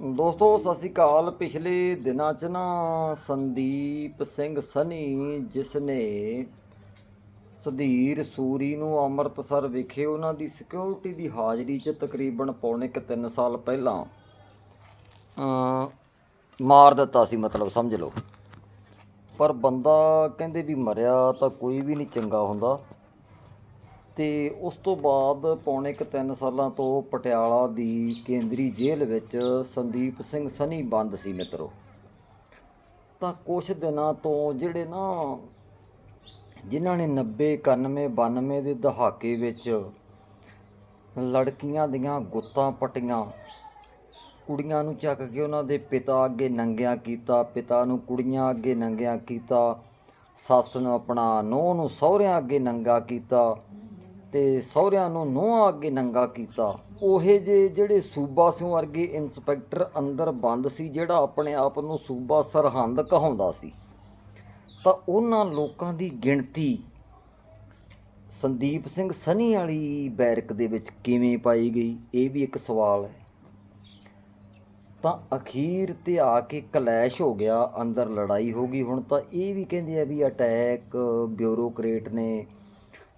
ਦੋਸਤੋ, ਸਤਿ ਸ਼੍ਰੀ ਅਕਾਲ। ਪਿਛਲੇ ਦਿਨਾਂ 'ਚ ਨਾ ਸੰਦੀਪ ਸਿੰਘ ਸਨੀ, ਜਿਸ ਨੇ ਸੁਧੀਰ ਸੂਰੀ ਨੂੰ ਅੰਮ੍ਰਿਤਸਰ ਵਿਖੇ ਉਹਨਾਂ ਦੀ ਸਿਕਿਉਰਿਟੀ ਦੀ ਹਾਜ਼ਰੀ 'ਚ ਤਕਰੀਬਨ ਪੌਣੇ ਕੁ 3 ਸਾਲ ਪਹਿਲਾਂ ਮਾਰ ਦਿੱਤਾ ਸੀ, ਮਤਲਬ ਸਮਝ ਲਓ। ਪਰ ਬੰਦਾ ਕਹਿੰਦੇ ਵੀ ਮਰਿਆ ਤਾਂ ਕੋਈ ਵੀ ਨਹੀਂ ਚੰਗਾ ਹੁੰਦਾ। ਤੇ ਉਸ ਤੋਂ ਬਾਅਦ ਪੌਣੇ ਕੁ 3 ਸਾਲਾਂ ਤੋਂ ਪਟਿਆਲਾ ਦੀ ਕੇਂਦਰੀ ਜੇਲ੍ਹ ਵਿੱਚ ਸੰਦੀਪ ਸਿੰਘ ਸਨੀ ਬੰਦ ਸੀ ਮਿੱਤਰੋ। ਤਾਂ ਕੁਝ ਦਿਨਾਂ ਤੋਂ ਜਿਹੜੇ ਨਾ ਜਿਨ੍ਹਾਂ ਨੇ 90 91 92 ਦੇ ਦਹਾਕੇ ਵਿੱਚ ਲੜਕੀਆਂ ਦੀਆਂ ਗੁੱਤਾਂ ਪਟੀਆਂ, ਕੁੜੀਆਂ ਨੂੰ ਚੱਕ ਕੇ ਉਹਨਾਂ ਦੇ ਪਿਤਾ ਅੱਗੇ ਨੰਗਿਆਂ ਕੀਤਾ, ਪਿਤਾ ਨੂੰ ਕੁੜੀਆਂ ਅੱਗੇ ਨੰਗਿਆਂ ਕੀਤਾ, ਸੱਸ ਨੂੰ ਆਪਣਾ ਨੂੰਹ ਨੂੰ ਸਹੁਰਿਆਂ ਅੱਗੇ ਨੰਗਾ ਕੀਤਾ ਤੇ ਸਹੁਰਿਆਂ ਨੂੰ ਨੂੰਹਾਂ ਅੱਗੇ ਨੰਗਾ ਕੀਤਾ। ਉਹੇ ਜੇ ਜਿਹੜੇ ਸੂਬਾ ਸਿੰਘ ਵਰਗੇ ਇੰਸਪੈਕਟਰ ਅੰਦਰ ਬੰਦ ਸੀ, ਜਿਹੜਾ ਆਪਣੇ ਆਪ ਨੂੰ ਸੂਬਾ ਸਰਹੰਦ ਕਹਾਉਂਦਾ ਸੀ, ਤਾਂ ਉਹਨਾਂ ਲੋਕਾਂ ਦੀ ਗਿਣਤੀ ਸੰਦੀਪ ਸਿੰਘ ਸਨੀ ਵਾਲੀ ਬੈਰਕ ਦੇ ਵਿੱਚ ਕਿਵੇਂ ਪਾਈ ਗਈ, ਇਹ ਵੀ ਇੱਕ ਸਵਾਲ ਹੈ। ਤਾਂ ਅਖੀਰ ਤੇ ਆ ਕੇ ਕਲੈਸ਼ ਹੋ ਗਿਆ, ਅੰਦਰ ਲੜਾਈ ਹੋ ਗਈ। ਹੁਣ ਤਾਂ ਇਹ ਵੀ ਕਹਿੰਦੇ ਆ ਵੀ ਅਟੈਕ ਬਿਊਰੋਕਰੇਟ ਨੇ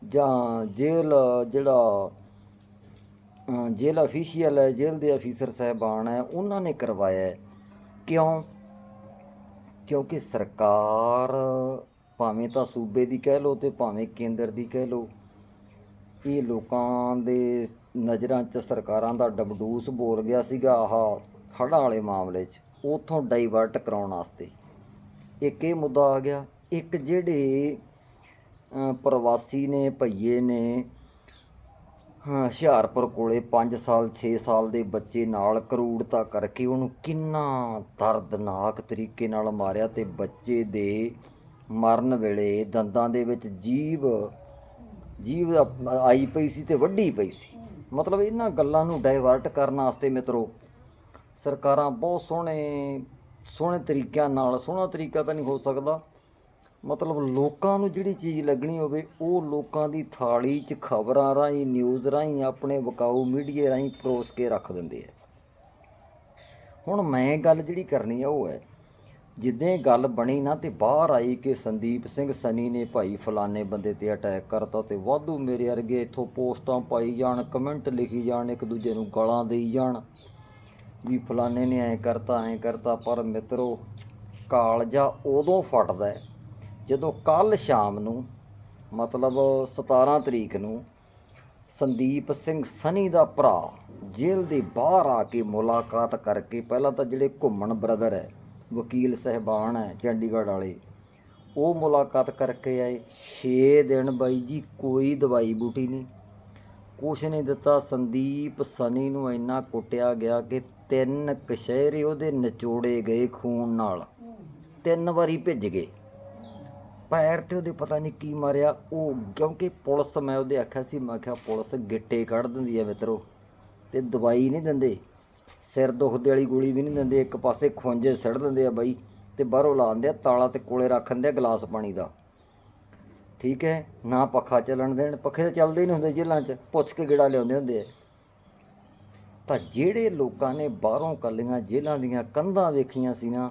ਜਾਂ ਜੇਲ੍ਹ, ਜਿਹੜਾ ਜੇਲ੍ਹ ਅਫੀਸ਼ੀਅਲ ਹੈ, ਜੇਲ੍ਹ ਦੇ ਅਫੀਸਰ ਸਾਹਿਬਾਨ ਹੈ, ਉਹਨਾਂ ਨੇ ਕਰਵਾਇਆ ਕਿਉਂ? ਕਿਉਂਕਿ ਸਰਕਾਰ ਭਾਵੇਂ ਤਾਂ ਸੂਬੇ ਦੀ ਕਹਿ ਲਓ ਤੇ ਭਾਵੇਂ ਕੇਂਦਰ ਦੀ ਕਹਿ ਲਓ, ਇਹ ਲੋਕਾਂ ਦੇ ਨਜ਼ਰਾਂ 'ਚ ਸਰਕਾਰਾਂ ਦਾ ਡਬਡੂਸ ਬੋਲ ਗਿਆ ਸੀਗਾ ਆਹ ਹੜ੍ਹਾਂ ਵਾਲੇ ਮਾਮਲੇ 'ਚ, ਉਥੋਂ ਡਾਈਵਰਟ ਕਰਾਉਣ ਵਾਸਤੇ। ਇੱਕ ਇਹ ਮੁੱਦਾ ਆ ਗਿਆ, ਇੱਕ ਜਿਹੜੇ ਪ੍ਰਵਾਸੀ ਨੇ, ਭਈਏ ਨੇ ਹੁਸ਼ਿਆਰਪੁਰ ਕੋਲੇ 5 ਸਾਲ 6 ਸਾਲ ਦੇ ਬੱਚੇ ਨਾਲ ਕਰੂੜਤਾ ਕਰਕੇ ਉਹਨੂੰ ਕਿੰਨਾ ਦਰਦਨਾਕ ਤਰੀਕੇ ਨਾਲ ਮਾਰਿਆ ਤੇ ਬੱਚੇ ਦੇ ਮਰਨ ਵੇਲੇ ਦੰਦਾਂ ਦੇ ਵਿੱਚ ਜੀਭ ਜੀਵ ਆਈ ਪਈ ਸੀ ਤੇ ਵੱਡੀ ਪਈ ਸੀ। ਮਤਲਬ ਇਹਨਾਂ ਗੱਲਾਂ ਨੂੰ ਡਾਇਵਰਟ ਕਰਨ ਵਾਸਤੇ ਮਿੱਤਰੋ, ਸਰਕਾਰਾਂ ਬਹੁਤ ਸੋਹਣੇ ਸੋਹਣੇ ਤਰੀਕਿਆਂ ਨਾਲ, ਸੋਹਣਾ ਤਰੀਕਾ ਤਾਂ ਨਹੀਂ ਹੋ ਸਕਦਾ। ਮਤਲਬ ਲੋਕਾਂ ਨੂੰ ਜਿਹੜੀ ਚੀਜ਼ ਲੱਗਣੀ ਹੋਵੇ, ਉਹ ਲੋਕਾਂ ਦੀ ਥਾਲੀ 'ਚ ਖਬਰਾਂ ਰਾਹੀਂ ਨਿਊਜ਼ ਰਾਹੀਂ, ਆਪਣੇ ਵਿਕਾਊ ਮੀਡੀਏ ਰਾਹੀਂ ਪਰੋਸ ਕੇ ਰੱਖ ਦਿੰਦੇ ਆ। ਹੁਣ ਮੈਂ ਗੱਲ ਜਿਹੜੀ ਕਰਨੀ ਆ, ਉਹ ਹੈ, ਜਿੱਦਾਂ ਗੱਲ ਬਣੀ ਨਾ ਤੇ ਬਾਹਰ ਆਈ ਕਿ ਸੰਦੀਪ ਸਿੰਘ ਸਨੀ ਨੇ ਭਾਈ ਫਲਾਣੇ ਬੰਦੇ ਤੇ ਅਟੈਕ ਕਰਤਾ ਤੇ ਵਾਧੂ ਮੇਰੇ ਵਰਗੇ ਇੱਥੋਂ ਪੋਸਟਾਂ ਪਾਈ ਜਾਣ ਕਮੈਂਟ ਲਿਖੀ ਜਾਣ, ਇੱਕ ਦੂਜੇ ਨੂੰ ਗਾਲਾਂ ਦੇਈ ਜਾਣ, ਵੀ ਫਲਾਣੇ ਨੇ ਐਂ ਕਰਤਾ ਐਂ ਕਰਤਾ, ਪਰ ਮਿੱਤਰੋ ਕਾਲਜਾ ਉਦੋਂ ਫਟਦਾ ਜਦੋਂ ਕੱਲ ਸ਼ਾਮ ਨੂੰ, ਮਤਲਬ 17 ਤਰੀਕ ਨੂੰ, ਸੰਦੀਪ ਸਿੰਘ ਸਨੀ ਦਾ ਭਰਾ ਜੇਲ੍ਹ ਦੇ ਬਾਹਰ ਆ ਕੇ ਮੁਲਾਕਾਤ ਕਰਕੇ, ਪਹਿਲਾਂ ਤਾਂ ਜਿਹੜੇ ਘੁੰਮਣ ਬ੍ਰਦਰ ਹੈ, ਵਕੀਲ ਸਹਿਬਾਨ ਹੈ ਚੰਡੀਗੜ੍ਹ ਵਾਲੇ, ਉਹ ਮੁਲਾਕਾਤ ਕਰਕੇ ਆਏ। 6 ਦਿਨ ਬਾਈ ਜੀ, ਕੋਈ ਦਵਾਈ ਬੂਟੀ ਨਹੀਂ। ਕੁਛ ਨਹੀਂ ਦਿੱਤਾ। ਸੰਦੀਪ ਸਨੀ ਨੂੰ ਇੰਨਾ ਕੁੱਟਿਆ ਗਿਆ ਕਿ ਤਿੰਨ ਕਸ਼ਹਿਰੇ ਉਹਦੇ ਨਿਚੋੜੇ ਗਏ ਖੂਨ ਨਾਲ। ਤਿੰਨ ਵਾਰੀ ਭਿੱਜ ਗਏ। ਪੈਰ ਤੇ ਉਹਦੇ ਪਤਾ ਨਹੀਂ ਕੀ ਮਾਰਿਆ। ਉਹ ਕਿਉਂਕਿ ਪੁਲਿਸ ਮੈਂ ਉਹਦੇ ਆਖਿਆ ਸੀ, ਮੈਂ ਕਿਹਾ ਪੁਲਿਸ ਗਿੱਟੇ ਕੱਢ ਦਿੰਦੀ ਹੈ ਮਿੱਤਰੋ ਤੇ ਦਵਾਈ ਨਹੀਂ ਦਿੰਦੇ। ਸਿਰ ਦੁਖਦੇ ਵਾਲੀ ਗੋਲੀ ਵੀ ਨਹੀਂ ਦਿੰਦੇ, ਇੱਕ ਪਾਸੇ ਖੁੰਝੇ ਸੜ ਦਿੰਦੇ ਆ ਬਾਈ ਤੇ ਬਾਹਰੋਂ ਲਾ ਦਿੰਦੇ ਆ ਤਾਲਾ ਤੇ ਕੋਲੇ ਰੱਖ ਦਿੰਦੇ ਆ ਗਲਾਸ ਪਾਣੀ ਦਾ। ਠੀਕ ਹੈ, ਨਾ ਪੱਖਾ ਚੱਲਣ ਦੇਣ, ਪੱਖੇ ਤਾਂ ਚੱਲਦੇ ਹੀ ਨਹੀਂ ਹੁੰਦੇ ਜੇਲ੍ਹਾਂ 'ਚ, ਪੁੱਛ ਕੇ ਗੇੜਾ ਲਿਆਉਂਦੇ ਹੁੰਦੇ ਆ। ਤਾਂ ਜਿਹੜੇ ਲੋਕਾਂ ਨੇ ਬਾਹਰੋਂ ਕੱਲੀਆਂ ਜੇਲ੍ਹਾਂ ਦੀਆਂ ਕੰਧਾਂ ਵੇਖੀਆਂ ਸੀ ਨਾ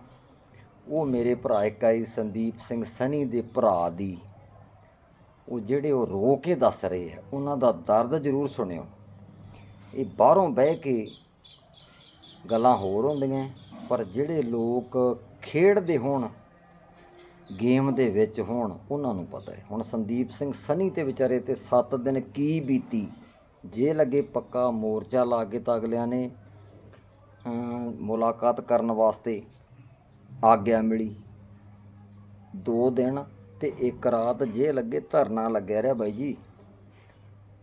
ਉਹ ਮੇਰੇ ਭਰਾ ਇੱਕ ਆਈ ਸੰਦੀਪ ਸਿੰਘ ਸਨੀ ਦੇ ਭਰਾ ਦੀ। ਉਹ ਜਿਹੜੇ ਉਹ ਰੋ ਕੇ ਦੱਸ ਰਹੇ ਆ, ਉਹਨਾਂ ਦਾ ਦਰਦ ਜ਼ਰੂਰ ਸੁਣਿਓ। ਇਹ ਬਾਹਰੋਂ ਬਹਿ ਕੇ ਗੱਲਾਂ ਹੋਰ ਹੁੰਦੀਆਂ, ਪਰ ਜਿਹੜੇ ਲੋਕ ਖੇਡਦੇ ਹੋਣ, ਗੇਮ ਦੇ ਵਿੱਚ ਹੋਣ, ਉਹਨਾਂ ਨੂੰ ਪਤਾ ਹੈ। ਹੁਣ ਸੰਦੀਪ ਸਿੰਘ ਸਨੀ ਤੇ ਵਿਚਾਰੇ ਤੇ 7 ਦਿਨ ਕੀ ਬੀਤੀ? ਜੇ ਲੱਗੇ ਪੱਕਾ ਮੋਰਚਾ ਲਾ ਕੇ ਤਾਂ ਅਗਲਿਆਂ ਨੇ ਮੁਲਾਕਾਤ ਕਰਨ ਵਾਸਤੇ ਆਗਿਆ ਮਿਲੀ। ਦੋ ਦਿਨ ਤੇ ਇੱਕ ਰਾਤ ਜੇ ਲੱਗੇ ਧਰਨਾ ਲੱਗਿਆ ਰਿਹਾ ਬਾਈ ਜੀ।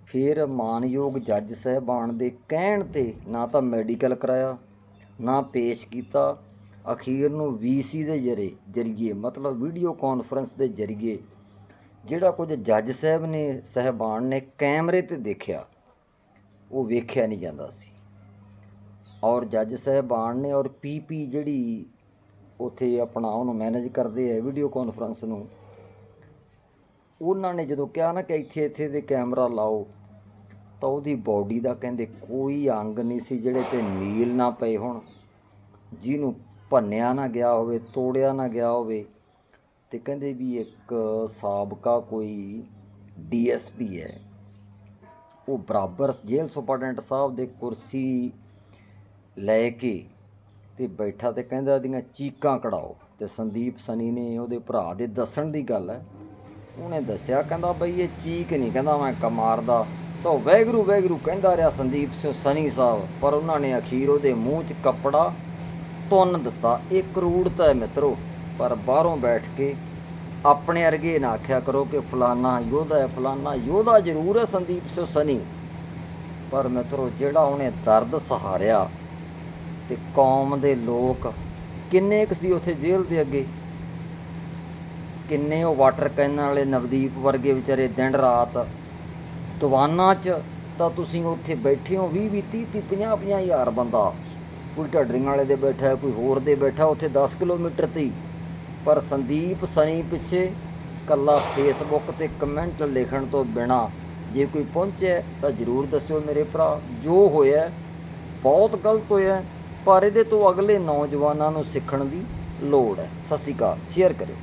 ਫਿਰ ਮਾਨਯੋਗ ਜੱਜ ਸਾਹਿਬਾਨ ਦੇ ਕਹਿਣ ਤੇ ਨਾ ਤਾਂ ਮੈਡੀਕਲ ਕਰਾਇਆ, ਨਾ ਪੇਸ਼ ਕੀਤਾ। ਅਖੀਰ ਨੂੰ ਵੀਸੀ ਦੇ ਜਰੇ ਜਰੀਏ, ਮਤਲਬ ਵੀਡੀਓ ਕਾਨਫਰੰਸ ਦੇ ਜਰੀਏ ਜਿਹੜਾ ਕੁਝ ਜੱਜ ਸਾਹਿਬ ਨੇ, ਸਹਿਬਾਨ ਨੇ ਕੈਮਰੇ ਤੇ ਦੇਖਿਆ, ਉਹ ਵੇਖਿਆ ਨਹੀਂ ਜਾਂਦਾ ਸੀ। ਔਰ ਜੱਜ ਸਾਹਿਬਾਨ ਨੇ ਔਰ ਪੀਪੀ ਜਿਹੜੀ ਉੱਥੇ ਆਪਣਾ ਉਹਨੂੰ ਮੈਨੇਜ ਕਰਦੇ ਆ ਵੀਡੀਓ ਕਾਨਫਰੰਸ ਨੂੰ। ਉਹਨਾਂ ਨੇ ਜਦੋਂ ਕਿਹਾ ਨਾ ਕਿ ਇੱਥੇ ਇੱਥੇ ਦੇ ਕੈਮਰਾ ਲਾਓ, ਤਾਂ ਉਹਦੀ ਬਾਡੀ ਦਾ ਕਹਿੰਦੇ ਕੋਈ ਅੰਗ ਨਹੀਂ ਸੀ ਜਿਹੜੇ ਤੇ ਨੀਲ ਨਾ ਪਏ ਹੋਣ। ਜਿਹਨੂੰ ਭੰਨਿਆ ਨਾ ਗਿਆ ਹੋਵੇ, ਤੋੜਿਆ ਨਾ ਗਿਆ ਹੋਵੇ, ਤੇ ਕਹਿੰਦੇ ਵੀ ਇੱਕ ਸਾਬਕਾ ਕੋਈ ਡੀਐਸਪੀ ਹੈ। ਉਹ ਬਰਾਬਰ ਜੇਲ੍ਹ ਸੁਪਰਡੈਂਟ ਸਾਹਿਬ ਦੇ ਕੁਰਸੀ ਲੈ ਕੇ ਤੇ ਬੈਠਾ ਤੇ ਕਹਿੰਦਾ ਉਹਦੀਆਂ ਚੀਕਾਂ ਕਢਾਓ ਤੇ ਸੰਦੀਪ ਸਨੀ ਨੇ ਉਹਦੇ ਭਰਾ ਦੇ ਦੱਸਣ ਦੀ ਗੱਲ ਹੈ। ਉਹਨੇ ਦੱਸਿਆ, ਕਹਿੰਦਾ ਬਈ ਇਹ ਚੀਕ ਨਹੀਂ ਕਹਿੰਦਾ ਮੈਂ ਕਮਾਰਦਾ ਤਾਂ ਵੈਗਰੂ ਵੈਗਰੂ ਕਹਿੰਦਾ ਰਿਹਾ ਸੰਦੀਪ ਸਿੰਘ ਸਨੀ ਸਾਹਿਬ, ਪਰ ਉਹਨਾਂ ਨੇ ਅਖੀਰ ਉਹਦੇ ਮੂੰਹ 'ਚ ਕੱਪੜਾ ਤੁੰਨ ਦਿੱਤਾ। ਇਹ ਕਰੂੜਤਾ ਹੈ ਮਿੱਤਰੋ, ਪਰ ਬਾਹਰੋਂ ਬੈਠ ਕੇ ਆਪਣੇ ਵਰਗੇ ਨਾ ਆਖਿਆ ਕਰੋ ਕਿ ਫਲਾਨਾ ਯੋਧਾ ਹੈ, ਫਲਾਨਾ ਯੋਧਾ ਜ਼ਰੂਰ ਹੈ ਸੰਦੀਪ ਸਿੰਘ ਸਨੀ। ਪਰ ਮਿੱਤਰੋ, ਜਿਹੜਾ ਉਹਨੇ ਦਰਦ ਸਹਾਰਿਆ ਤੇ ਕੌਮ ਦੇ ਲੋਕ ਕਿੰਨੇ ਕੁ ਸੀ ਉੱਥੇ ਜੇਲ੍ਹ ਦੇ ਅੱਗੇ? ਕਿੰਨੇ ਉਹ ਵਾਟਰ ਕੈਨ ਵਾਲੇ ਨਵਦੀਪ ਵਰਗੇ ਵਿਚਾਰੇ ਦਿਨ ਰਾਤ ਦੀਵਾਨਾਂ 'ਚ ਤਾਂ ਤੁਸੀਂ ਉੱਥੇ ਬੈਠੇ ਹੋ 20 20 30 30 50 50 ਹਜ਼ਾਰ ਬੰਦਾ। ਕੋਈ ਢੱਡਰੀਆਂ ਵਾਲੇ ਦੇ ਬੈਠਾ, ਕੋਈ ਹੋਰ ਦੇ ਬੈਠਾ ਉੱਥੇ 10 ਕਿਲੋਮੀਟਰ ਤੇ ਹੀ। ਪਰ ਸੰਦੀਪ ਸਨੀ ਪਿੱਛੇ ਕੱਲਾ ਫੇਸਬੁੱਕ ਤੇ ਕਮੈਂਟ ਲਿਖਣ ਤੋਂ ਬਿਨਾ ਜੇ ਕੋਈ ਪਹੁੰਚਿਆ ਤਾਂ ਜਰੂਰ ਦੱਸਿਓ ਮੇਰੇ ਭਰਾ। ਜੋ ਹੋਇਆ, ਬਹੁਤ ਗਲਤ ਹੋਇਆ। ਪਰ ਇਹਦੇ ਤੋਂ ਅਗਲੇ ਨੌਜਵਾਨਾਂ ਨੂੰ ਸਿੱਖਣ ਦੀ ਲੋੜ ਹੈ। ਸਤਿ ਸ਼੍ਰੀ ਅਕਾਲ। ਸ਼ੇਅਰ ਕਰਿਓ।